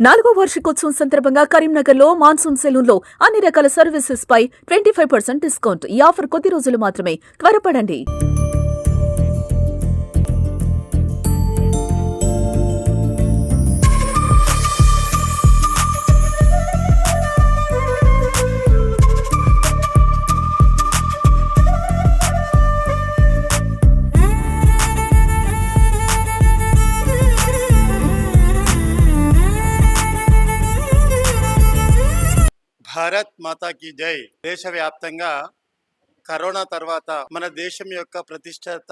నాలుగో వార్షికోత్సవం సందర్భంగా కరీంనగర్లో మాన్సూన్ సెలూన్లో అన్ని రకాల సర్వీసెస్ పై ట్వంటీ ఫైవ్ పర్సెంట్ డిస్కౌంట్. ఈ ఆఫర్ కొద్ది రోజులు మాత్రమే. త్వరపడండి. భారత్ మాతాకి జై. దేశవ్యాప్తంగా కరోనా తర్వాత మన దేశం యొక్క ప్రతిష్టత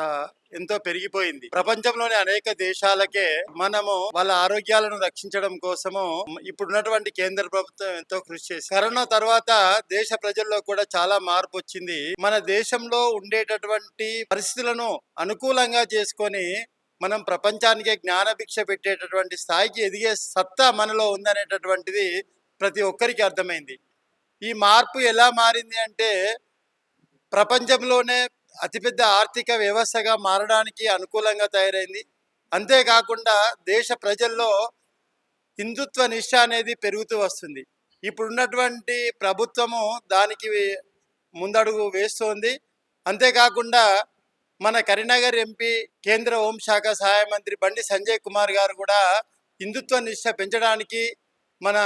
ఎంతో పెరిగిపోయింది. ప్రపంచంలోని అనేక దేశాలకే మనము వాళ్ళ ఆరోగ్యాలను రక్షించడం కోసము ఇప్పుడున్నటువంటి కేంద్ర ప్రభుత్వం ఎంతో కృషి చేసి కరోనా తర్వాత దేశ ప్రజల్లో కూడా చాలా మార్పు వచ్చింది. మన దేశంలో ఉండేటటువంటి పరిస్థితులను అనుకూలంగా చేసుకొని మనం ప్రపంచానికే జ్ఞానభిక్ష పెట్టేటటువంటి స్థాయికి ఎదిగే సత్తా మనలో ఉందనేటటువంటిది ప్రతి ఒక్కరికి అర్థమైంది. ఈ మార్పు ఎలా మారింది అంటే ప్రపంచంలోనే అతిపెద్ద ఆర్థిక వ్యవస్థగా మారడానికి అనుకూలంగా తయారైంది. అంతేకాకుండా దేశ ప్రజల్లో హిందుత్వ నిష్ట అనేది పెరుగుతూ వస్తుంది. ఇప్పుడున్నటువంటి ప్రభుత్వము దానికి ముందడుగు వేస్తోంది. అంతేకాకుండా మన కరీంనగర్ ఎంపీ కేంద్ర హోంశాఖ సహాయ మంత్రి బండి సంజయ్ కుమార్ గారు కూడా హిందుత్వ నిష్ట పెంచడానికి మన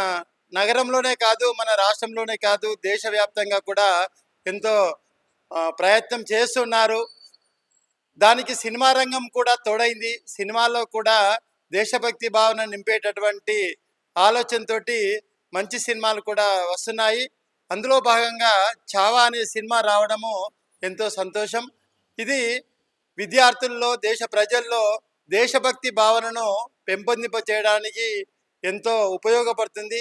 నగరంలోనే కాదు మన రాష్ట్రంలోనే కాదు దేశవ్యాప్తంగా కూడా ఎంతో ప్రయత్నం చేస్తున్నారు. దానికి సినిమా రంగం కూడా తోడైంది. సినిమాలో కూడా దేశభక్తి భావన నింపేటటువంటి ఆలోచనతోటి మంచి సినిమాలు కూడా వస్తున్నాయి. అందులో భాగంగా చావా అనే సినిమా రావడము ఎంతో సంతోషం. ఇది విద్యార్థుల్లో దేశ ప్రజల్లో దేశభక్తి భావనను పెంపొందింప చేయడానికి ఎంతో ఉపయోగపడుతుంది.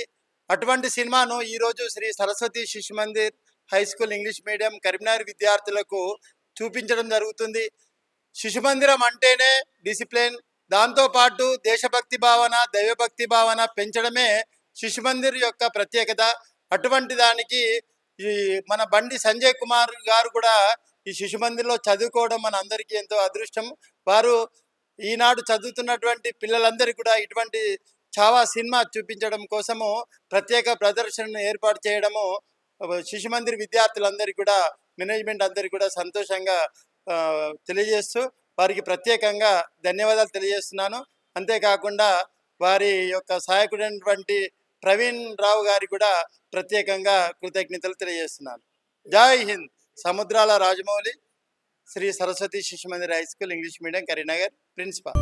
అటువంటి సినిమాను ఈరోజు Shri Saraswati Shishu Mandir high school English medium Karimnagar విద్యార్థులకు చూపించడం జరుగుతుంది. శిశు మందిరం అంటేనే డిసిప్లిన్. దాంతోపాటు దేశభక్తి భావన దైవభక్తి భావన పెంచడమే శిశు మందిర్ యొక్క ప్రత్యేకత. అటువంటి దానికి ఈ మన బండి సంజయ్ కుమార్ గారు కూడా ఈ శిశు మందిర్లో చదువుకోవడం మన అందరికీ ఎంతో అదృష్టం. వారు ఈనాడు చదువుతున్నటువంటి పిల్లలందరికీ కూడా ఇటువంటి చావా సినిమా చూపించడం కోసము ప్రత్యేక ప్రదర్శనను ఏర్పాటు చేయడము శిశు మందిర్ విద్యార్థులందరికీ కూడా మేనేజ్మెంట్ అందరికీ కూడా సంతోషంగా తెలియజేస్తూ వారికి ప్రత్యేకంగా ధన్యవాదాలు తెలియజేస్తున్నాను. అంతేకాకుండా వారి యొక్క సహాయకుడైనటువంటి ప్రవీణ్ రావు గారి కూడా ప్రత్యేకంగా కృతజ్ఞతలు తెలియజేస్తున్నాను. జై హింద్! సముద్రాల Rajamouli Shri Saraswati Shishu Mandir high school English medium Karimnagar principal.